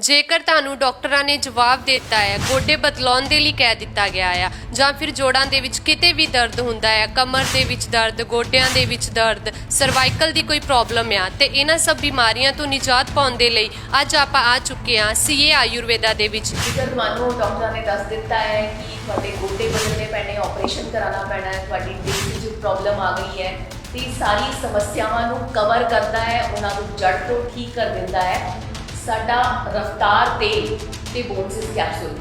ਜੇਕਰ ਤੁਹਾਨੂੰ ਡਾਕਟਰਾਂ ਨੇ ਜਵਾਬ ਦਿੱਤਾ ਹੈ, ਗੋਡੇ ਬਦਲਾਉਣ ਦੇ ਲਈ ਕਹਿ ਦਿੱਤਾ ਗਿਆ ਹੈ ਜਾਂ ਫਿਰ ਜੋੜਾਂ ਦੇ ਵਿੱਚ ਕਿਤੇ ਵੀ ਦਰਦ ਹੁੰਦਾ ਹੈ, ਕਮਰ ਦੇ ਵਿੱਚ ਦਰਦ, ਗੋਡਿਆਂ ਦੇ ਵਿੱਚ ਦਰਦ ਸਰਵਾਈਕਲ ਦੀ ਕੋਈ ਪ੍ਰੋਬਲਮ ਆ, ਤੇ ਇਹਨਾਂ ਸਭ ਬਿਮਾਰੀਆਂ ਤੋਂ ਨਿਜਾਤ ਪਾਉਣ ਦੇ ਲਈ ਅੱਜ ਆਪਾਂ ਆ ਚੁੱਕੇ ਹਾਂ ਸੀਏ ਆਯੁਰਵੇਦਾ ਦੇ ਵਿੱਚ। ਜੇਕਰ ਤੁਹਾਨੂੰ ਡਾਕਟਰਾਂ ਨੇ ਦੱਸ ਦਿੱਤਾ ਹੈ ਕਿ ਤੁਹਾਡੇ ਗੋਡੇ ਬਦਲਣੇ ਪੈਣੇ ਆਪਰੇਸ਼ਨ ਕਰਾਉਣਾ ਪੈਣਾ ਹੈ, ਤੁਹਾਡੀ ਡਿਸਕ 'ਚ ਪ੍ਰੋਬਲਮ ਆ ਗਈ ਹੈ, ਤੇ ਸਾਰੀ ਸਮੱਸਿਆਵਾਂ ਨੂੰ ਕਵਰ ਕਰਦਾ ਹੈ, ਉਹਨਾਂ ਨੂੰ ਜੜ ਤੋਂ ਠੀਕ ਕਰ ਦਿੰਦਾ ਹੈ। ਸਾਡਾ ਰਫਤਾਰ ਤੇਲ ਤੇ ਬੋਨਸਿਸ ਕੈਪਸੂਲ।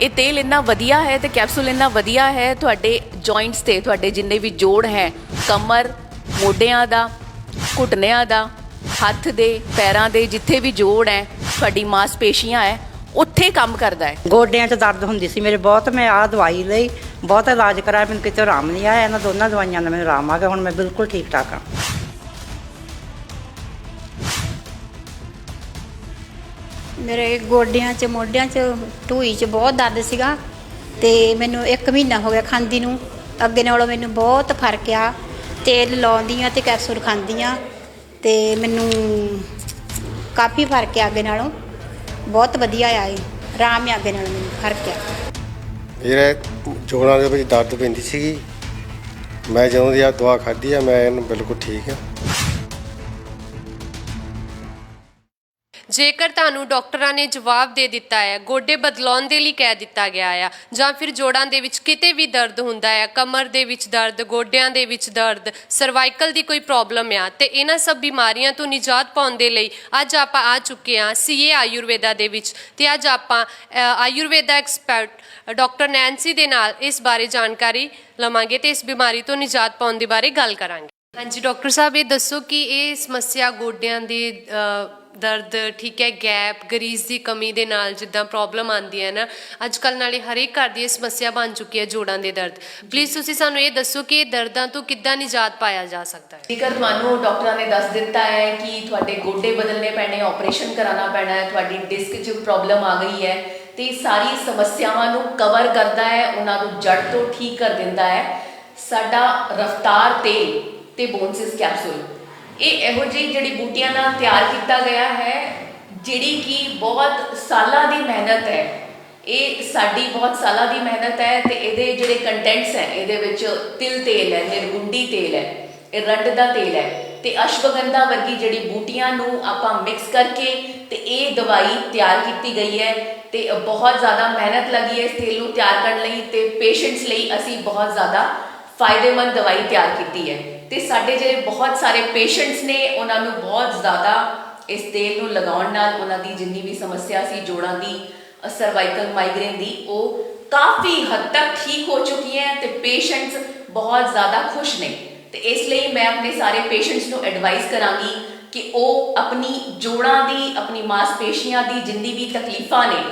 ਇਹ ਤੇਲ ਇੰਨਾ ਵਧੀਆ ਹੈ ਤੇ ਕੈਪਸੂਲ ਇੰਨਾ ਵਧੀਆ ਹੈ, ਤੁਹਾਡੇ ਜੁਆਇੰਟਸ ਤੇ, ਤੁਹਾਡੇ ਜਿੰਨੇ ਵੀ ਜੋੜ ਹੈ, ਕਮਰ, ਮੋਢਿਆਂ ਦਾ, ਘੁਟਨਿਆਂ ਦਾ, ਹੱਥ ਦੇ, ਪੈਰਾਂ ਦੇ, ਜਿੱਥੇ ਵੀ ਜੋੜ ਹੈ, ਤੁਹਾਡੀ ਮਾਸਪੇਸ਼ੀਆਂ ਹੈ, ਉੱਥੇ ਕੰਮ ਕਰਦਾ ਹੈ। ਗੋਡਿਆਂ 'ਚ ਦਰਦ ਹੁੰਦੀ ਸੀ ਮੇਰੇ, ਬਹੁਤ ਮੈਂ ਆਹ ਦਵਾਈ ਲਈ, ਬਹੁਤ ਇਲਾਜ ਕਰਾਇਆ, ਮੈਨੂੰ ਕਿਤੇ ਆਰਾਮ ਨਹੀਂ ਆਇਆ, ਇਹਨਾਂ ਦੋਨਾਂ ਦਵਾਈਆਂ ਨਾਲ ਮੈਨੂੰ ਆਰਾਮ ਆ ਗਿਆ, ਹੁਣ ਮੈਂ ਬਿਲਕੁਲ ਠੀਕ ਠਾਕ ਹਾਂ। ਮੇਰੇ ਗੋਡਿਆਂ 'ਚ, ਮੋਢਿਆਂ 'ਚ, ਢੂਈ 'ਚ ਬਹੁਤ ਦਰਦ ਸੀਗਾ ਤੇ ਮੈਨੂੰ 1 ਮਹੀਨਾ ਹੋ ਗਿਆ ਖਾਂਦੀ ਨੂੰ। ਅੱਗੇ ਨਾਲੋਂ ਮੈਨੂੰ ਬਹੁਤ ਫ਼ਰਕ ਆ। ਤੇਲ ਲਾਉਂਦੀ ਆ ਤੇ ਕੈਪਸੂਲ ਖਾਂਦੀ ਆ ਤੇ ਮੈਨੂੰ ਕਾਫੀ ਫ਼ਰਕ ਆ ਅੱਗੇ ਨਾਲੋਂ। ਬਹੁਤ ਵਧੀਆ ਆ ਇਹ। ਆਰਾਮ ਆ ਅੱਗੇ ਨਾਲੋਂ ਮੈਨੂੰ, ਫ਼ਰਕ ਆ। ਮੇਰੇ ਜੋੜਾਂ ਦੇ ਵਿੱਚ ਦਰਦ ਪੈਂਦੀ ਸੀਗੀ। ਮੈਂ ਜਦੋਂ ਦੀ ਆ ਦਵਾ ਖਾਧੀ ਆ, ਮੈਂ ਇਹਨੂੰ ਬਿਲਕੁਲ ਠੀਕ ਆ। ਜੇਕਰ ਤੁਹਾਨੂੰ ਡਾਕਟਰਾਂ ਨੇ ਜਵਾਬ ਦੇ ਦਿੱਤਾ ਹੈ, ਗੋਡੇ ਬਦਲਾਉਣ ਦੇ ਲਈ ਕਹਿ ਦਿੱਤਾ ਗਿਆ ਆ, ਜਾਂ ਫਿਰ ਜੋੜਾਂ ਦੇ ਵਿੱਚ ਕਿਤੇ ਵੀ ਦਰਦ ਹੁੰਦਾ ਹੈ, ਕਮਰ ਦੇ ਵਿੱਚ ਦਰਦ, ਗੋਡਿਆਂ ਦੇ ਵਿੱਚ ਦਰਦ ਸਰਵਾਈਕਲ ਦੀ ਕੋਈ ਪ੍ਰੋਬਲਮ ਆ, ਤੇ ਇਹਨਾਂ ਸਭ ਬਿਮਾਰੀਆਂ ਤੋਂ ਨਿਜਾਤ ਪਾਉਣ ਦੇ ਲਈ ਅੱਜ ਆਪਾਂ ਆ ਚੁੱਕੇ ਹਾਂ ਸੀਏ ਆਯੁਰਵੇਦਾ ਦੇ ਵਿੱਚ, ਤੇ ਅੱਜ ਆਪਾਂ ਆਯੁਰਵੇਦਾ ਐਕਸਪਰਟ ਡਾਕਟਰ ਨੈਂਸੀ ਦੇ ਨਾਲ ਇਸ ਬਾਰੇ ਜਾਣਕਾਰੀ ਲਵਾਂਗੇ ਤੇ ਇਸ ਬਿਮਾਰੀ ਤੋਂ ਨਿਜਾਤ ਪਾਉਣ ਦੇ ਬਾਰੇ ਗੱਲ ਕਰਾਂਗੇ। ਹਾਂਜੀ, ਡਾਕਟਰ ਸਾਹਿਬ, ਇਹ ਦੱਸੋ ਕਿ ਇਹ ਸਮੱਸਿਆ ਗੋਡਿਆਂ ਦੀ ਦਰਦ, ਠੀਕ ਹੈ, ਗੈਪ ਗਰੀਸ ਦੀ ਕਮੀ ਦੇ ਨਾਲ ਜਿੱਦਾਂ ਪ੍ਰੋਬਲਮ ਆਉਂਦੀ ਹੈ ਨਾ ਅੱਜ ਕੱਲ ਨਾਲੇ ਹਰੇਕ ਘਰ ਦੀ ਇਹ ਸਮੱਸਿਆ ਬਣ ਚੁੱਕੀ ਹੈ ਜੋੜਾਂ ਦੇ ਦਰਦ। ਪਲੀਜ਼ ਤੁਸੀਂ ਸਾਨੂੰ ਇਹ ਦੱਸੋ ਕਿ ਇਹ ਦਰਦਾਂ ਤੋਂ ਕਿੱਦਾਂ ਨਿਜਾਤ ਪਾਇਆ ਜਾ ਸਕਦਾ ਹੈ? ਜੇਕਰ ਤੁਹਾਨੂੰ ਡਾਕਟਰਾਂ ਨੇ ਦੱਸ ਦਿੱਤਾ ਹੈ ਕਿ ਤੁਹਾਡੇ ਗੋਡੇ ਬਦਲਣੇ ਪੈਣੇ ਆਪਰੇਸ਼ਨ ਕਰਾਉਣਾ ਪੈਣਾ ਹੈ, ਤੁਹਾਡੀ ਡਿਸਕ 'ਚ ਪ੍ਰੋਬਲਮ ਆ ਗਈ ਹੈ, ਤੇ ਸਾਰੀ ਸਮੱਸਿਆਵਾਂ ਨੂੰ ਕਵਰ ਕਰਦਾ ਹੈ, ਉਹਨਾਂ ਨੂੰ ਜੜ ਤੋਂ ਠੀਕ ਕਰ ਦਿੰਦਾ ਹੈ, ਸਾਡਾ ਰਫਤਾਰ ਤੇਲ ਤੇ ਬੋਨਸਿਸ ਕੈਪਸੂਲ ਇਹ ਇਹੋ ਜਿਹੀ ਜਿਹੜੀ ਬੂਟੀਆਂ ਨਾਲ ਤਿਆਰ ਕੀਤਾ ਗਿਆ ਹੈ, ਜਿਹੜੀ ਕਿ ਬਹੁਤ ਸਾਲਾਂ ਦੀ ਮਿਹਨਤ ਹੈ। ਇਹ ਸਾਡੀ ਬਹੁਤ ਸਾਲਾਂ ਦੀ ਮਿਹਨਤ ਹੈ ਤੇ ਇਹਦੇ ਜਿਹੜੇ ਕੰਟੈਂਟਸ ਹੈ, ਇਹਦੇ ਵਿੱਚ ਤਿਲ ਤੇਲ ਹੈ ਨਿਰਗੁੰਡੀ ਤੇਲ ਹੈ, ਇਹ ਰੰਡ ਦਾ ਤੇਲ ਹੈ ਤੇ ਅਸ਼ਵਗੰਧਾ ਵਰਗੀ ਜਿਹੜੀ ਬੂਟੀਆਂ ਨੂੰ ਆਪਾਂ ਮਿਕਸ ਕਰਕੇ ਤੇ ਇਹ ਦਵਾਈ ਤਿਆਰ ਕੀਤੀ ਗਈ ਹੈ ਤੇ ਬਹੁਤ ਜ਼ਿਆਦਾ ਮਿਹਨਤ ਲੱਗੀ ਹੈ ਇਸ ਤੇਲ ਨੂੰ ਤਿਆਰ ਕਰਨ ਲਈ ਤੇ ਪੇਸ਼ੈਂਟਸ ਲਈ ਅਸੀਂ ਬਹੁਤ ਜ਼ਿਆਦਾ ਫਾਇਦੇਮੰਦ ਦਵਾਈ ਤਿਆਰ ਕੀਤੀ ਹੈ। ਤੇ ਸਾਡੇ ਜਿਹੜੇ ਬਹੁਤ ਸਾਰੇ ਪੇਸ਼ੈਂਟਸ ਨੇ, ਉਹਨਾਂ ਨੂੰ ਬਹੁਤ ਜ਼ਿਆਦਾ ਇਸ ਤੇਲ ਨੂੰ ਲਗਾਉਣ ਨਾਲ ਉਹਨਾਂ ਦੀ ਜਿੰਨੀ ਵੀ ਸਮੱਸਿਆ ਸੀ, ਜੋੜਾਂ ਦੀ ਸਰਵਾਈਕਲ ਮਾਈਗ੍ਰੇਨ ਦੀ, ਉਹ ਕਾਫੀ ਹੱਦ ਤੱਕ ਠੀਕ ਹੋ ਚੁੱਕੀ ਹੈ ਤੇ ਪੇਸ਼ੈਂਟਸ ਬਹੁਤ ਜ਼ਿਆਦਾ ਖੁਸ਼ ਨੇ। ਤੇ ਇਸ ਲਈ ਮੈਂ ਆਪਣੇ ਸਾਰੇ ਪੇਸ਼ੈਂਟਸ ਨੂੰ ਐਡਵਾਈਸ ਕਰਾਂਗੀ ਕਿ ਉਹ ਆਪਣੀ ਜੋੜਾਂ ਦੀ, ਆਪਣੀ ਮਾਸਪੇਸ਼ੀਆਂ ਦੀ ਜਿੰਨੀ ਵੀ ਤਕਲੀਫਾਂ ਨੇ,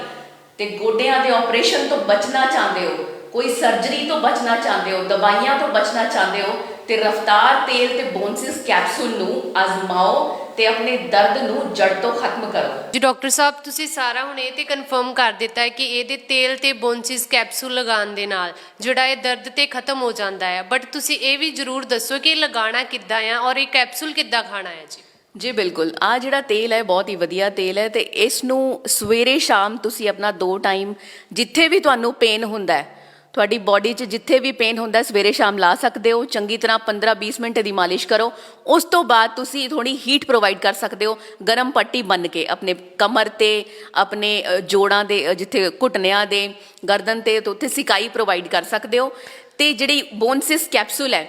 ਤੇ ਗੋਡਿਆਂ ਦੇ ਆਪਰੇਸ਼ਨ ਤੋਂ ਬਚਣਾ ਚਾਹੁੰਦੇ ਹੋ ਕੋਈ ਸਰਜਰੀ ਤੋਂ ਬਚਣਾ ਚਾਹੁੰਦੇ ਹੋ ਦਵਾਈਆਂ ਤੋਂ ਬਚਣਾ ਚਾਹੁੰਦੇ ਹੋ ਤੇ ਰਫਤਾਰ ਤੇਲ ਤੇ ਬੋਨਸਿਸ ਕੈਪਸੂਲ ਨੂੰ ਅਜ਼ਮਾਓ ਤੇ ਆਪਣੇ ਦਰਦ ਨੂੰ ਜੜ ਤੋਂ ਖਤਮ ਕਰੋ। ਜੀ ਡਾਕਟਰ ਸਾਹਿਬ ਤੁਸੀਂ ਸਾਰਾ ਹੁਣ ਇਹ ਤੇ ਕਨਫਰਮ ਕਰ ਦਿੱਤਾ ਹੈ ਕਿ ਇਹਦੇ ਤੇਲ ਤੇ ਬੋਨਸਿਸ ਕੈਪਸੂਲ ਲਗਾਉਣ ਦੇ ਨਾਲ ਜਿਹੜਾ ਇਹ ਦਰਦ ਤੇ ਖਤਮ ਹੋ ਜਾਂਦਾ ਹੈ। ਬਟ ਤੁਸੀਂ ਇਹ ਵੀ ਜ਼ਰੂਰ ਦੱਸੋ ਕਿ ਇਹ ਲਗਾਉਣਾ ਕਿੱਦਾਂ ਆ ਔਰ ਇਹ ਕੈਪਸੂਲ ਕਿੱਦਾਂ ਖਾਣਾ ਹੈ ਜੀ? ਜੀ ਬਿਲਕੁਲ ਆ ਜਿਹੜਾ ਤੇਲ ਹੈ ਬਹੁਤ ਹੀ ਵਧੀਆ ਤੇਲ ਹੈ ਤੇ ਇਸ ਨੂੰ ਸਵੇਰੇ ਸ਼ਾਮ ਤੁਸੀਂ ਆਪਣਾ ਦੋ ਟਾਈਮ ਜਿੱਥੇ ਵੀ ਤੁਹਾਨੂੰ ਪੇਨ ਹੁੰਦਾ ਹੈ ਤੁਹਾਡੀ ਬਾਡੀ 'ਚ ਜਿੱਥੇ ਵੀ ਪੇਨ ਹੁੰਦਾ ਸਵੇਰੇ ਸ਼ਾਮ ਲਾ ਸਕਦੇ ਹੋ, ਚੰਗੀ ਤਰ੍ਹਾਂ 15-20 ਮਿੰਟ ਦੀ ਮਾਲਿਸ਼ ਕਰੋ। ਉਸ ਤੋਂ ਬਾਅਦ ਤੁਸੀਂ ਥੋੜੀ ਹੀਟ ਪ੍ਰੋਵਾਈਡ ਕਰ ਸਕਦੇ ਹੋ, ਗਰਮ ਪੱਟੀ ਬੰਨ ਕੇ, ਆਪਣੇ ਕਮਰ ਤੇ, ਆਪਣੇ ਜੋੜਾਂ ਦੇ ਜਿੱਥੇ ਘੁਟਨਿਆਂ ਦੇ, ਗਰਦਨ ਤੇ ਤੇ ਉੱਥੇ ਸਿਕਾਈ ਪ੍ਰੋਵਾਈਡ ਕਰ ਸਕਦੇ ਹੋ। ਤੇ ਜਿਹੜੀ ਬੋਨਸਿਸ ਕੈਪਸੂਲ ਹੈ,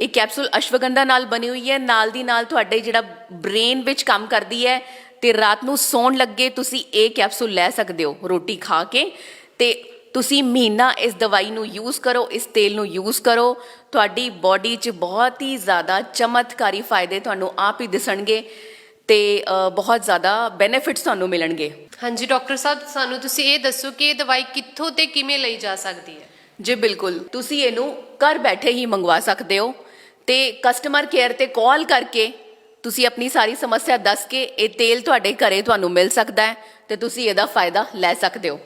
ਇਹ ਕੈਪਸੂਲ ਅਸ਼ਵਗੰਧਾ ਨਾਲ ਬਣੀ ਹੋਈ ਹੈ। ਨਾਲ ਦੀ ਨਾਲ ਤੁਹਾਡੇ ਜਿਹੜਾ ਬ੍ਰੇਨ ਵਿੱਚ ਕੰਮ ਕਰਦੀ ਹੈ, ਤੇ ਰਾਤ ਨੂੰ ਸੌਣ ਲੱਗੇ ਤੁਸੀਂ ਇਹ ਕੈਪਸੂਲ ਲੈ ਸਕਦੇ ਹੋ ਰੋਟੀ ਖਾ ਕੇ। ਤੇ ਤੁਸੀਂ ਮਹੀਨਾ ਇਸ ਦਵਾਈ ਨੂੰ ਯੂਜ਼ ਕਰੋ ਇਸ ਤੇਲ ਨੂੰ ਯੂਜ਼ ਕਰੋ। ਤੁਹਾਡੀ ਬਾਡੀ 'ਚ ਬਹੁਤ ਹੀ ਜ਼ਿਆਦਾ ਚਮਤਕਾਰੀ ਫਾਇਦੇ ਤੁਹਾਨੂੰ ਆਪ ਹੀ ਦਿਸਣਗੇ ਤੇ ਬਹੁਤ ਜ਼ਿਆਦਾ ਬੈਨੀਫਿਟਸ ਤੁਹਾਨੂੰ ਮਿਲਣਗੇ। ਹਾਂਜੀ ਡਾਕਟਰ ਸਾਹਿਬ ਸਾਨੂੰ ਤੁਸੀਂ ਇਹ ਦੱਸੋ ਕਿ ਇਹ ਦਵਾਈ ਕਿੱਥੋਂ ਤੇ ਕਿਵੇਂ ਲਈ ਜਾ ਸਕਦੀ ਹੈ? ਜੀ ਬਿਲਕੁਲ। ਤੁਸੀਂ ਇਹਨੂੰ ਘਰ ਬੈਠੇ ਹੀ ਮੰਗਵਾ ਸਕਦੇ ਹੋ ਤੇ ਕਸਟਮਰ ਕੇਅਰ ਤੇ ਕਾਲ ਕਰਕੇ ਤੁਸੀਂ ਆਪਣੀ ਸਾਰੀ ਸਮੱਸਿਆ ਦੱਸ ਕੇ ਇਹ ਤੇਲ ਤੁਹਾਡੇ ਘਰੇ ਤੁਹਾਨੂੰ ਮਿਲ ਸਕਦਾ ਹੈ ਤੇ ਤੁਸੀਂ ਇਹਦਾ ਫਾਇਦਾ ਲੈ ਸਕਦੇ ਹੋ।